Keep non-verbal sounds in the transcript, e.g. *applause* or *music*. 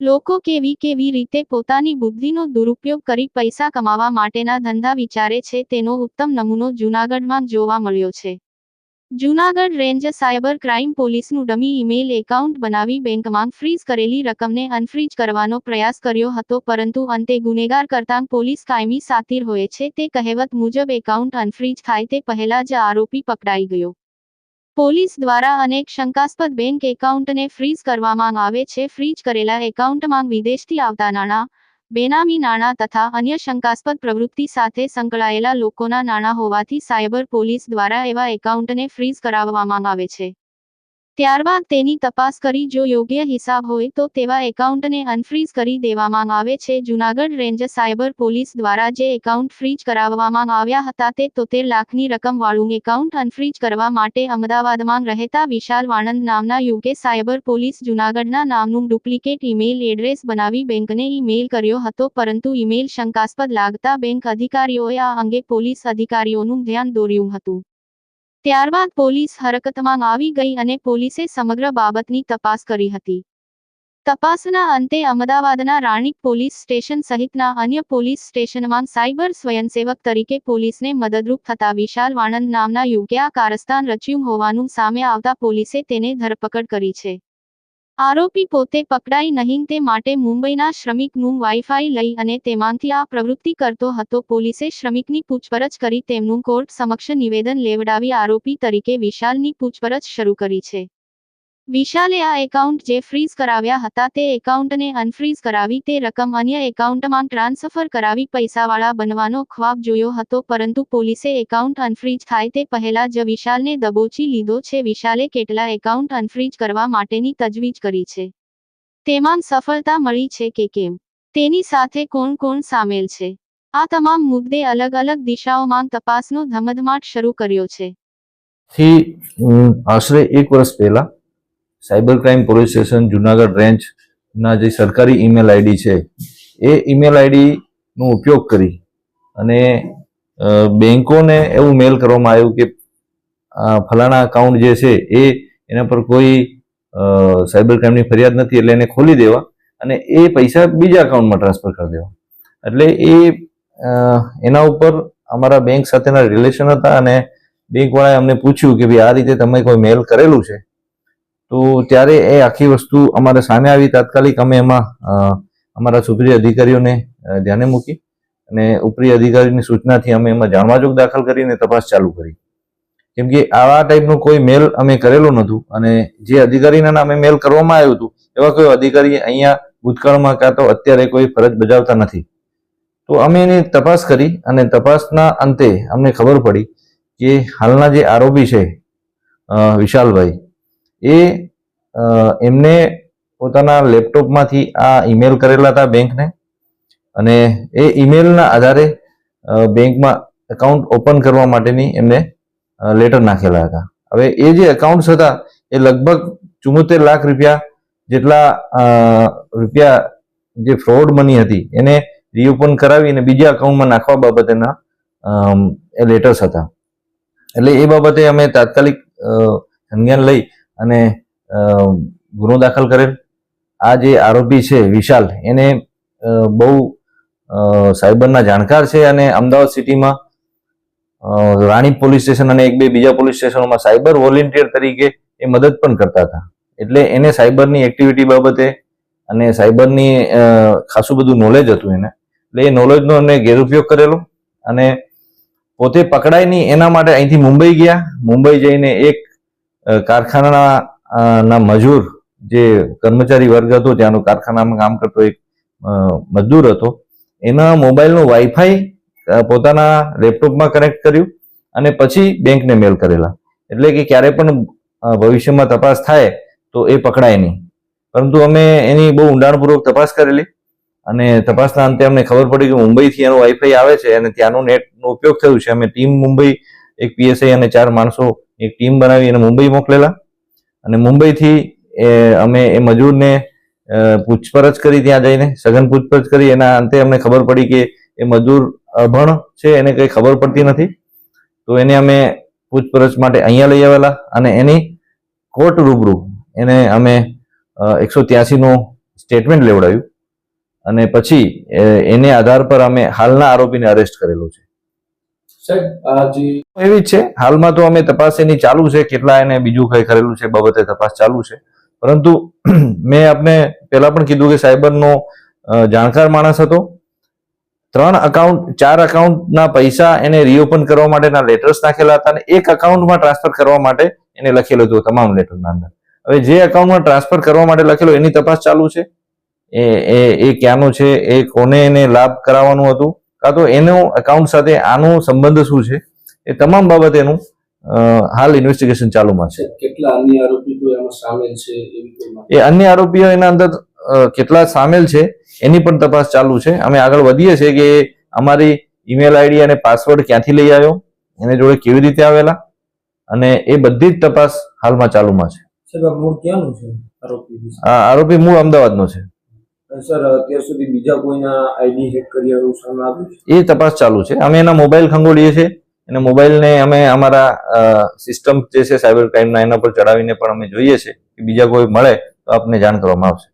લોકો કેવી કેવી રીતે પોતાની બુદ્ધિનો દુરુપયોગ કરી પૈસા કમાવા માટેના ધંધા વિચારે છે તેનો ઉત્તમ નમૂનો જૂનાગઢમાં જોવા મળ્યો છે. જૂનાગઢ રેન્જ સાયબર ક્રાઇમ પોલીસનું ડમી ઈમેલ એકાઉન્ટ બનાવી બેંકમાં ફ્રીઝ કરેલી રકમને અનફ્રીઝ કરવાનો પ્રયાસ કર્યો હતો પરંતુ અંતે ગુનેગાર કરતાં પોલીસ કાયમી સાતીર હોય છે તે કહેવત મુજબ એકાઉન્ટ અનફ્રીઝ થાય તે પહેલા જ આરોપી પકડાઈ ગયો. પોલીસ દ્વારા અનેક શંકાસ્પદ બેંક એકાઉન્ટને ફ્રીઝ કરવામાં આવે છે. ફ્રીઝ કરેલા એકાઉન્ટમાં વિદેશથી આવતા નાણાં, બેનામી નાણાં તથા અન્ય શંકાસ્પદ પ્રવૃત્તિ સાથે સંકળાયેલા લોકોના નાણાં હોવાથી સાયબર પોલીસ દ્વારા એવા એકાઉન્ટને ફ્રીઝ કરાવવામાં આવે છે. ત્યારબાદ તેની તપાસ કરી જો યોગ્ય હિસાબ હોય તો તેવા એકાઉન્ટને અનફ્રીઝ કરી દેવામાં આવે છે. જૂનાગઢ રેન્જ સાયબર પોલીસ દ્વારા જે એકાઉન્ટ ફ્રીજ કરાવવામાં આવ્યા હતા તે તોતેર લાખની રકમવાળું એકાઉન્ટ અનફ્રીજ કરવા માટે અમદાવાદમાં રહેતા વિશાલ વાણંદ નામના યુકે સાયબર પોલીસ જૂનાગઢના નામનું ડુપ્લિકેટ ઈમેલ એડ્રેસ બનાવી બેંકને ઈમેલ કર્યો હતો, પરંતુ ઈમેલ શંકાસ્પદ લાગતા બેંક અધિકારીઓએ આ અંગે પોલીસ અધિકારીઓનું ધ્યાન દોર્યું હતું. ત્યારબાદ પોલીસ હરકતમાં આવી ગઈ અને પોલીસે સમગ્ર બાબતની તપાસ કરી હતી. તપાસના અંતે અમદાવાદના રાણીપ પોલીસ સ્ટેશન સહિતના અન્ય પોલીસ સ્ટેશનમાં સાયબર સ્વયંસેવક તરીકે પોલીસને મદદરૂપ થતા વિશાલ વાણંદ નામના યુવકે આ કારસ્તાન રચ્યું હોવાનું સામે આવતા પોલીસે તેને ધરપકડ કરી છે. આરોપી પોતે પકડાઈ નહીં તે માટે મુંબઈના શ્રમિકનું વાઈફાઈ લઈ અને તેમાંથી આ પ્રવૃત્તિ કરતો હતો. પોલીસે શ્રમિકની પૂછપરછ કરી તેમનું કોર્ટ સમક્ષ નિવેદન લેવડાવી આરોપી તરીકે વિશાલની પૂછપરછ શરૂ કરી છે. વિશાલે આ એકાઉન્ટ જે ફ્રીઝ કરાવ્યા હતા તે એકાઉન્ટને અનફ્રીઝ કરાવી, તે રકમ અન્ય એકાઉન્ટમાં ટ્રાન્સફર કરાવી પૈસાવાળા બનવાનો ખ્વાબ જોયો હતો, પરંતુ પોલીસે એકાઉન્ટ અનફ્રીઝ થાય તે પહેલા જ વિશાલને દબોચી લીધો છે. વિશાલે કેટલા એકાઉન્ટ અનફ્રીઝ કરવા માટેની તજવીજ કરી છે? તેમાં સફળતા મળી છે કે કેમ? તેની સાથે કોણ કોણ સામેલ છે? આ તમામ મુદ્દે અલગ અલગ દિશાઓમાં તપાસનો ધમધમાટ શરૂ કર્યો છે. આશરે એક વર્ષ પહેલા cyber crime police station, Junagadh રેન્જના જે સરકારી ઈમેલ આઈડી છે, એ ઈમેલ આઈડીનો ઉપયોગ કરી અને બેંકોને એવું મેલ કરવામાં આવ્યું કે ફલાણા અકાઉન્ટ જે છે એ એના પર કોઈ સાયબર ક્રાઇમની ફરિયાદ નથી એટલે એને ખોલી દેવા અને એ પૈસા બીજા અકાઉન્ટમાં ટ્રાન્સફર કરી દેવા. એટલે એ એના ઉપર અમારા બેંક સાથેના રિલેશન હતા અને બેંકવાળાએ અમને પૂછ્યું કે ભાઈ આ રીતે તમે કોઈ મેલ કરેલું છે? તો ત્યારે એ આખી વસ્તુ અમારે સામે આવી. તાત્કાલિક અમે એમાં અમારા સુપ્રિય અધિકારીઓને ધ્યાને મૂકી અને ઉપરી અધિકારીની સૂચનાથી અમે એમાં જાણવાજોગ દાખલ કરીને તપાસ ચાલુ કરી. કેમ કે આવા ટાઈપનું કોઈ મેલ અમે કરેલું નહોતું અને જે અધિકારીના નામે મેલ કરવામાં આવ્યું હતું, એવા કોઈ અધિકારી અહીંયા ભૂતકાળમાં કાં તો અત્યારે કોઈ ફરજ બજાવતા નથી. તો અમે એની તપાસ કરી અને તપાસના અંતે અમને ખબર પડી કે હાલના જે આરોપી છે વિશાલભાઈ એ એમને પોતાના લેપટોપમાંથી આ ઈમેલ કરેલા હતા બેંકને. અને એ ઈમેલના આધારે બેંકમાં એકાઉન્ટ ઓપન કરવા માટેની એમને લેટર નાખેલા હતા. હવે એ જે એકાઉન્ટ્સ હતા, એ લગભગ ચુમ્મોતેર લાખ રૂપિયા જેટલા રૂપિયા જે ફ્રોડ મની હતી, એને રીઓપન કરાવી અને બીજા એકાઉન્ટમાં નાખવા બાબતેના લેટર્સ હતા. એટલે એ બાબતે અમે તાત્કાલિક સંજ્ઞાન લઈ અને ગુનો દાખલ કરેલ. આ જે આરોપી છે વિશાલ, એને બહુ સાયબરના જાણકાર છે અને અમદાવાદ સિટીમાં રાણી પોલીસ સ્ટેશન અને એક બે બીજા પોલીસ સ્ટેશનોમાં સાયબર વોલેન્ટિયર તરીકે એ મદદ પણ કરતા હતા. એટલે એને સાયબરની એક્ટિવિટી બાબતે અને સાયબરની ખાસું બધું નોલેજ હતું એને. એટલે એ નોલેજનો એમને ગેરઉપયોગ કરેલો અને પોતે પકડાય નહીં એના માટે અહીંથી મુંબઈ ગયા. મુંબઈ જઈને એક અ, ના મજૂર જે કર્મચારી વર્ગ હતો ત્યાંનો કારખાનામાં કામ કરતો એક મજદૂર હતો એના મોબાઈલનું વાઈફાઈ પોતાના લેપટોપમાં કનેક્ટ કર્યું અને પછી બેંકને મેલ કરેલા. એટલે કે ક્યારે પણ ભવિષ્યમાં તપાસ થાય તો એ પકડાય નહીં. પરંતુ અમે એની બહુ ઊંડાણપૂર્વક તપાસ કરેલી અને તપાસના અંતે અમને ખબર પડી કે મુંબઈથી એનું વાઈફાઈ આવે છે અને ત્યાંનું નેટનો ઉપયોગ થયું છે. અમે ટીમ મુંબઈ એક પીએસઆઈ અને ચાર માણસો એક ટીમ બનાવી એને મુંબઈ મોકલેલા. અને મુંબઈથી એ અમે એ મજૂરને પૂછપરછ કરી ત્યાં જઈને, સઘન પૂછપરછ કરી. એના અંતે અમને ખબર પડી કે એ મજૂર અભણ છે, એને કંઈ ખબર પડતી નથી. તો એને અમે પૂછપરછ માટે અહીંયા લઈ આવેલા અને એની કોર્ટ રૂબરૂ એને અમે એકસો ત્યાસીનું સ્ટેટમેન્ટ લેવડાવ્યું. અને પછી એને આધાર પર અમે હાલના આરોપીને અરેસ્ટ કરેલો છે. એવી છે. હાલમાં તો અમે તપાસ એની ચાલુ છે. કેટલા એને બીજું કઈ કરેલું છે બાબતે તપાસ ચાલુ છે. પરંતુ *clears throat* મેં આપને પહેલા પણ કીધું કે સાયબરનો જાણકાર માણસ હતો. ત્રણ અકાઉન્ટ ચાર અકાઉન્ટના પૈસા એને રીઓપન કરવા માટેના લેટર્સ નાખેલા હતા અને એક અકાઉન્ટમાં ટ્રાન્સફર કરવા માટે એને લખેલું હતું તમામ લેટરના અંદર. હવે જે અકાઉન્ટમાં ટ્રાન્સફર કરવા માટે લખેલો એની તપાસ ચાલુ છે. એ એ ક્યાંનું છે? એ કોને એને લાભ કરાવવાનું હતું? કાં તો એનું એકાઉન્ટ સાથે આનો સંબંધ શું છે? એ તમામ બાબત એનું હાલ ઇન્વેસ્ટિગેશન ચાલુમાં છે. કેટલા અન્ય સામેલ છે? એ અન્ય આરોપીઓ એના અંદર કેટલા સામેલ છે એની પણ તપાસ ચાલુ છે. અમે આગળ વધીએ છીએ કે એ અમારી ઈમેલ આઈડી અને પાસવર્ડ ક્યાંથી લઈ આવ્યો એને જોડે કેવી રીતે આવેલા અને એ બધી જ તપાસ હાલમાં ચાલુમાં છે. સાહેબ આ મૂળ ક્યાંનું છે આરોપી મૂળ અમદાવાદનો છે. સર, અત્યાર સુધી બીજા કોઈના આઈડી હેક કરી એવું સામે એ તપાસ ચાલુ છે. અમે એના મોબાઈલ ખંગોળીએ છીએ. અને મોબાઈલને અમે અમારા સિસ્ટમ જે છે સાયબર ક્રાઇમના એના પર ચડાવીને પણ અમે જોઈએ છીએ કે બીજા કોઈ મળે તો આપને જાણ કરવામાં આવશે.